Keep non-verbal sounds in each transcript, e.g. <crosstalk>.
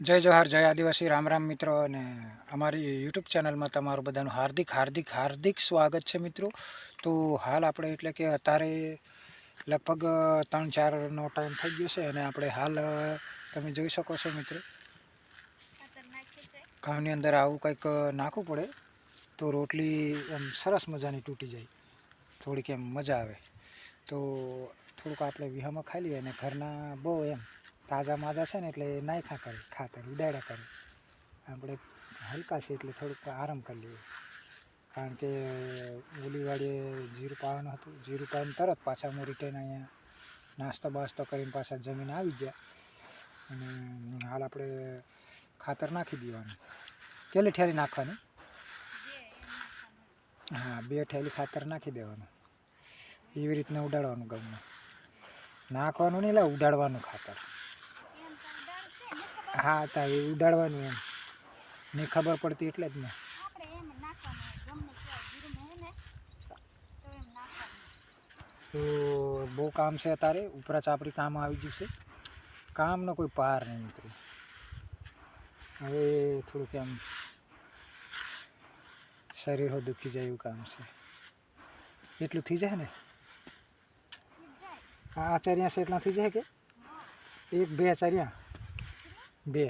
જય જોહાર, જય આદિવાસી, રામ રામ મિત્રો અને અમારી યુટ્યુબ ચેનલમાં તમારું બધાનું હાર્દિક હાર્દિક હાર્દિક સ્વાગત છે મિત્રો. તો હાલ આપણે એટલે કે અત્યારે લગભગ ત્રણ ચારનો ટાઈમ થઈ ગયો છે અને આપણે હાલ તમે જોઈ શકો છો મિત્રો. ઘઉંની અંદર આવું કંઈક નાખવું પડે તો રોટલી એમ સરસ મજાની તૂટી જાય. થોડીક એમ મજા આવે. તો થોડુંક આપણે વિહામાં ખાઈ લઈએ અને ઘરના બહુ એમ તાજા માજા છે ને એટલે નાખ્યા કરે, ખાતર ઉડાડ્યા કરે. આપણે હલકા છે એટલે થોડુંક આરામ કરી લઈએ. કારણ કે ઓલીવાડીએ જીરું પાવાનું હતું. જીરું પાવીને તરત પાછા હું રિટર્ન અહીંયા નાસ્તો બાસ્તો કરીને પાછા જમીન આવી ગયા. અને હાલ આપણે ખાતર નાખી દેવાનું. કેટલી ઠેરી નાખવાની? હા, બે ઠેલી ખાતર નાખી દેવાનું. એવી રીતના ઉડાડવાનું ગમે નાખવાનું નહીં, એટલે ઉડાડવાનું ખાતર. હા તા એ ઉડાડવાનું એમ. નહીં ખબર પડતી એટલે જ ને. તો બહુ કામ છે અત્યારે ઉપરા ચાપડી કામ આવી ગયું છે? કામનો કોઈ પાર નહીં મિત્રો હવે થોડુંક એમ શરીર હો દુખી જાય એવું કામ છે. એટલું થઈ જાય ને? આ આચાર્યા છે એટલા થઈ જાય કે? એક બે આચાર્યા? બે.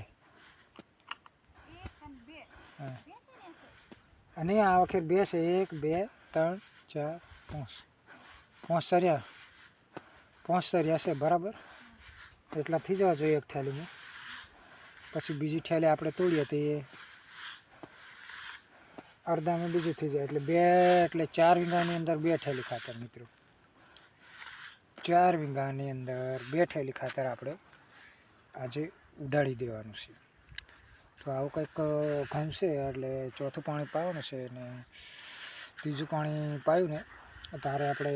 અને આ વખત બે છે. એક, બે, ત્રણ, ચાર, પાંચ. પાંચ સર્યા. પાંચ સર્યા છે, બરાબર? એટલા થઈ જવા જોઈએ એક થેલીમાં. પછી બીજી થેલી આપણે તોડીએ તો એ અડધામાં બીજું થઈ જાય. એટલે બે, એટલે ચાર વીંગાની અંદર બે થેલી ખાતર, મિત્રો. ચાર વીંગાની અંદર બે થેલી ખાતર આપણે આજે ઉડાડી દેવાનું છે. તો આવું કંઈક ઘમશે એટલે ચોથું પાણી પાવાનું છે અને ત્રીજું પાણી પાયું ને ત્યારે આપણે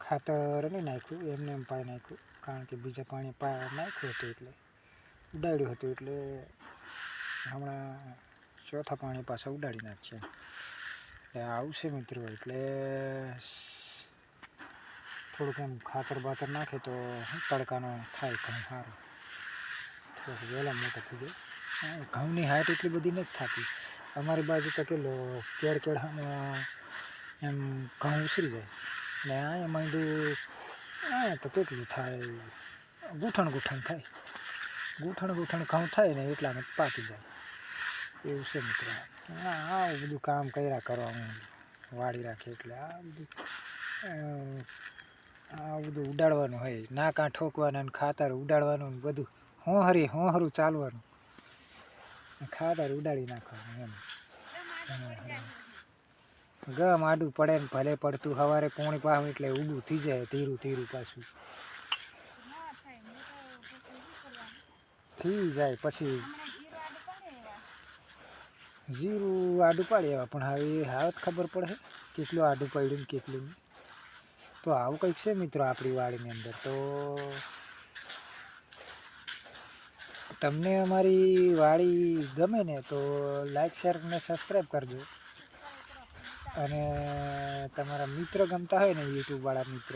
ખાતર નહીં નાખ્યું, એમને એમ પાઈ નાખ્યું, કારણ કે બીજા પાણી પા, નાખ્યું હતું એટલે, ઉડાડ્યું હતું એટલે હમણાં ચોથા પાણી પાછા ઉડાડી નાખીએ એટલે આવશે મિત્રો, એટલે થોડુંક એમ ખાતર બાતર નાખે તો તડકાનો થાય ઘઉં સારું થોડુંક વહેલા મોટો થઈ જાય. ઘઉંની હાઈટ એટલી બધી નથી થતી. અમારી બાજુ તો કેટલો કેળ કેળ એમ ઘઉં ઉછરી જાય. ને અહીંયા માંડું આ તો કેટલું થાય? ગૂંઠણ ગૂંઠણ થાય. ગૂંઠણ ગૂંઠણ ઘઉં થાય ને એટલામાં પાકી જાય. એવું છે મિત્રો. હા, આવું બધું કામ કર્યા કરવાનું વાળી રાખે એટલે આ બધું આ બધું ઉડાડવાનું હોય. નાકા ઠોકવાના ને ખાતર ઉડાડવાનું ને બધું. હોંહરી, હોંહરું ચાલવાનું. ખાતર ઉડાડી નાખવાનું એમ. ગમ આડું પડે ને ભલે પડતું. સવારે કોણી પાવ એટલે ઊડું થઈ જાય, ધીરું ધીરું પાછું. થઈ જાય પછી. જીરું આડું પાડી આવે, પણ હવે હાવ ખબર પડે કેટલું આડું પડ્યું ને કેટલું નહીં. તો આવું કંઈક છે મિત્રો આપણી વાડીની અંદર? તો તમને અમારી વાડી ગમે ને તો લાઈક શેર અને સબસ્ક્રાઈબ કરજો. અને તમારા મિત્ર ગમતા હોય ને યુટ્યુબવાળા મિત્ર,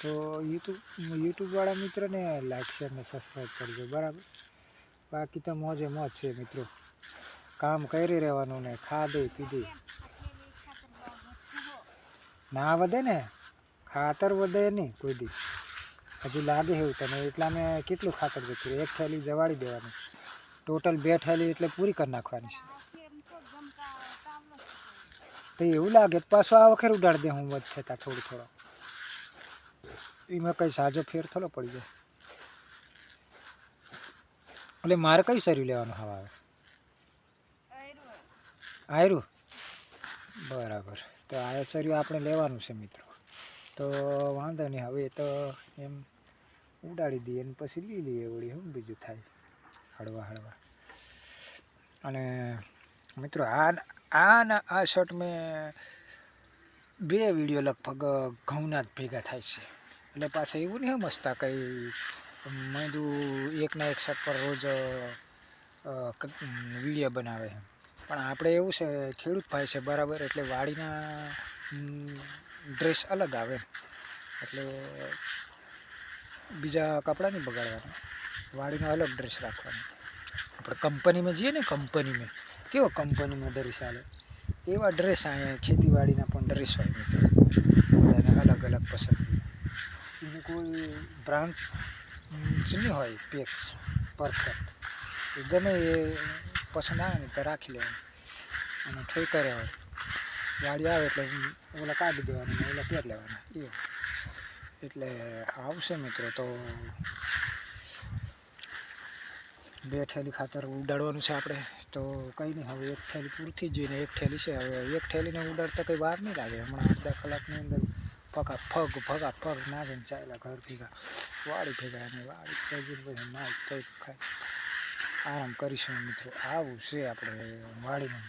તો યુટ્યુબ યુટ્યુબવાળા મિત્રોને લાઈક શેર ને સબસ્ક્રાઈબ કરજો, બરાબર? બાકી તો મોજે મોજ છે મિત્રો. કામ કરી રહેવાનું ને ખાધે પીધે. ના વધે ને? ખાતર વધે નહીં કોઈ દી. હજી લાગે એવું તને એટલા મેં કેટલું ખાતર જતું એક થેલી જવાડી દેવાની. ટોટલ બે થેલી એટલે પૂરી કરી નાખવાની છે. તો એવું લાગે તો પાછો આ વખત ઉડાડી દે હું વધ થતા થોડું થોડો. એમાં કંઈ સાજો ફેર થોડો પડી જાય. એટલે મારે કયું સર્યું લેવાનું હવા આવે? આયરું. બરાબર. તો આ સર્યું આપણે લેવાનું છે, મિત્રો. તો વાંધો નહીં, હવે તો એમ ઉડાડી દઈએ અને પછી લઈ લઈએ વળી શું બીજું થાય, હળવા હળવા. અને મિત્રો આ આના, આ શર્ટ મેં બે વીડિયો લગભગ ઘઉંના જ ભેગા થાય છે. એટલે પાછા એવું નહીં મસ્તા કંઈ મેંદું એકના એક શર્ટ પર રોજ વીડિયો બનાવે. પણ આપણે એવું છે, ખેડૂત ભાઈ છે, બરાબર, એટલે વાડીના ડ્રેસ અલગ આવે એટલે બીજા કપડાં નહીં બગાડવાના. વાડીનો અલગ ડ્રેસ રાખવાનો. આપણે કંપનીમાં જઈએ ને, કંપનીમાં. કેવો કંપનીમાં ડ્રેસ આવે એવા ડ્રેસ અહીંયા ખેતીવાડીના પણ ડ્રેસ હોય મિત્રો. બધાને અલગ અલગ પસંદ. એની કોઈ બ્રાન્ચ નહીં હોય, પેક પરફેક્ટ. એ ગમે એ પસંદ આવે ને તો રાખી લેવાનું. અને ઠેકારે હોય. વાડી આવે એટલે ઓલા કાઢી દેવાના ઓલા પહેર લેવાના, એ. એટલે આવશે મિત્રો તો બે થેલી ખાતર ઉડાડવાનું છે આપણે, તો કંઈ નહીં, હવે એક થેલી પૂરતી જ જોઈને એક થેલી છે, હવે એક થેલીને ઉડાડતા કંઈ વાર નહીં લાગે, હમણાં અડધા કલાકની અંદર ફગા ફગ ફગા ફગ નાખીને ચાલ્યા ઘર ભેગા, વાડી ભેગા અને વાડી પછી પછી નાખ થઈ ખાઈ. આરામ કરીશું મિત્રો, આવું છે આપણે વાડીનું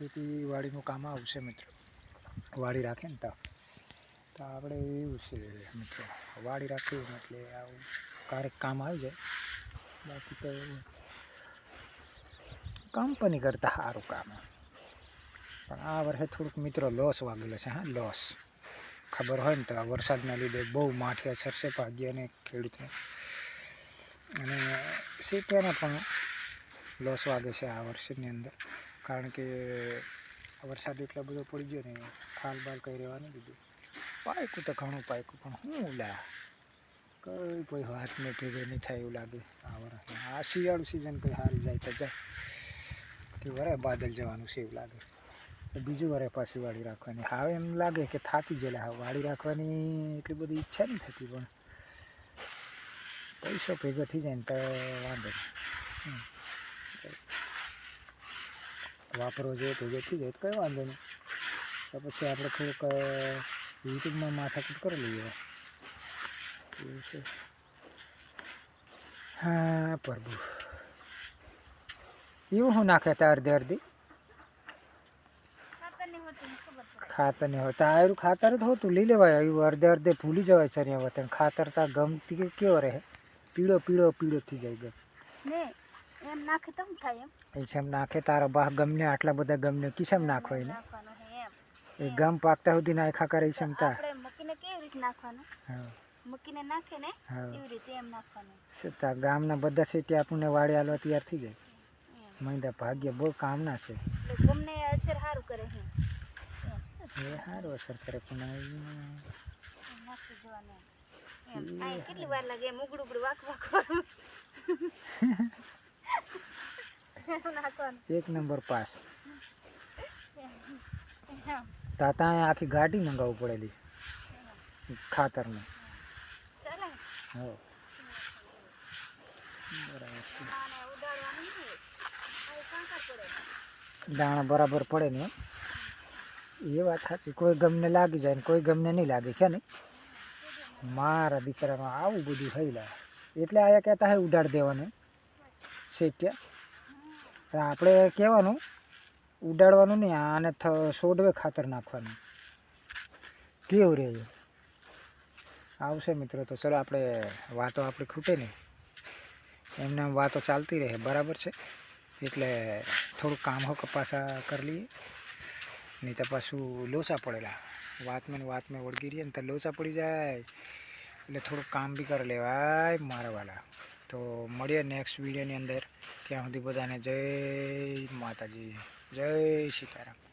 ખેતીવાડીનું કામ આવશે મિત્રો. વાડી રાખે ને તો. તો આપણે એવું છે મિત્રો. વાડી રાખ્યું એટલે આવું ક્યારેક કામ આવી જાય. બાકી તો કંપની કરતાં સારું કામ. પણ આ વર્ષે થોડુંક મિત્રો લોસ વાગેલો છે, હા લોસ ખબર હોય ને તો આ વરસાદના લીધે બહુ માઠી અસર છે ભાગ્યને ખેડૂતને. અને સીટીને પણ લોસ વાગે છે આ વર્ષની અંદર. કારણ કે વરસાદ એટલો બધો પડી ગયો ને ખાલ બાલ કંઈ રહેવા નહીં દીધું. પાયકું તો ઘણું પાયકું પણ હું લા કઈ કોઈ હાથને ભેગો નહીં થાય એવું લાગે આ વરસ આ શિયાળુ સિઝન કંઈ સારી જાય તો જાય. કે વરે બાદલ જવાનું છે એવું લાગે. બીજું વરે પાછી વાળી રાખવાની. હવે એમ લાગે કે થાકી ગયેલા હવે વાળી રાખવાની એટલી બધી ઈચ્છા નહીં થતી પણ પૈસો ભેગો થઈ જાય ને તો વાંધો નહીં. વાપરવો જોઈએ તો થઈ જાય તો કંઈ વાંધો નહીં. તો પછી આપણે થોડુંક યુટ્યુબમાં માથાકૂટ કરી લઈએ. એવું છે. હા પ્રભુ. એવું શું નાખે ત્યાં અર્ધે અડધી? ખાતર નહીં હોય તો આયરું ખાતર જ હોતું. લઈ લેવાય એવું અડધે અડધે ભૂલી જવાય સરિયા વતન. ખાતર તા ગમતી કેવો રહે? પીળો પીળો પીળો થઈ જાય ગમ. એમ નાખે તો થાય એમ? પૈસા નાખે તારા બાપ ગમને આટલા બધા ગમને કિસમ નાખો એને? એમ. એ ગમ પાકતા સુધી નાખા કરે ક્ષમતા. આપણે મકીને કેવી રીતે નાખવાનું? હા. મકીને નાખે ને એવી રીતે એમ નાખવાનું. સતા ગામના બધા સેટી આપણને વાડી આલો તૈયાર થઈ જાય? એમ. મહિંદા ભાગ્ય બહુ કામના છે. ગમને અસર સારું કરે હે. એ સારું અસર કરે પણ એમ નાખી જવાનું એમ. એમ. કેટલી વાર લાગે એમ ઉગડું વાક વાક. એમ <laughs> એક નંબર પાસ. તાતા આખી ગાડી મંગાવવું પડેલી. ખાતરની હો. છે. દાણા બરાબર પડે ને એમ? એ વાત સાચી. કોઈ ગમને લાગી જાય ને કોઈ ગમને નહીં લાગે કે નહીં? મારા દીકરામાં આવું બધું થઈ લે એટલે આયા કહેતા હે ઉડાડ દેવાનું. શેટ્યા આપણે કહેવાનું, ઉડાડવાનું નહીં, આને સોડવે ખાતર નાખવાનું. કેવું રહે આવશે મિત્રો તો ચલો આપણે વાતો આપણી ખૂટે નહીં. એમને આમ વાતો ચાલતી રહે, બરાબર છે? એટલે થોડું કામ હો કપાસા કરી લઈએ. નહીં તો પાછું લોસા પડેલા. વાતમાં વાતમાં વળગી રહીએ ને તો લોચા પડી જાય. એટલે થોડુંક કામ બી કરી લેવાય મારા તો મળીએ નેક્સ્ટ વિડીયોની અંદર. ત્યાં સુધી બધાને જય માતાજી. જય સીતારામ.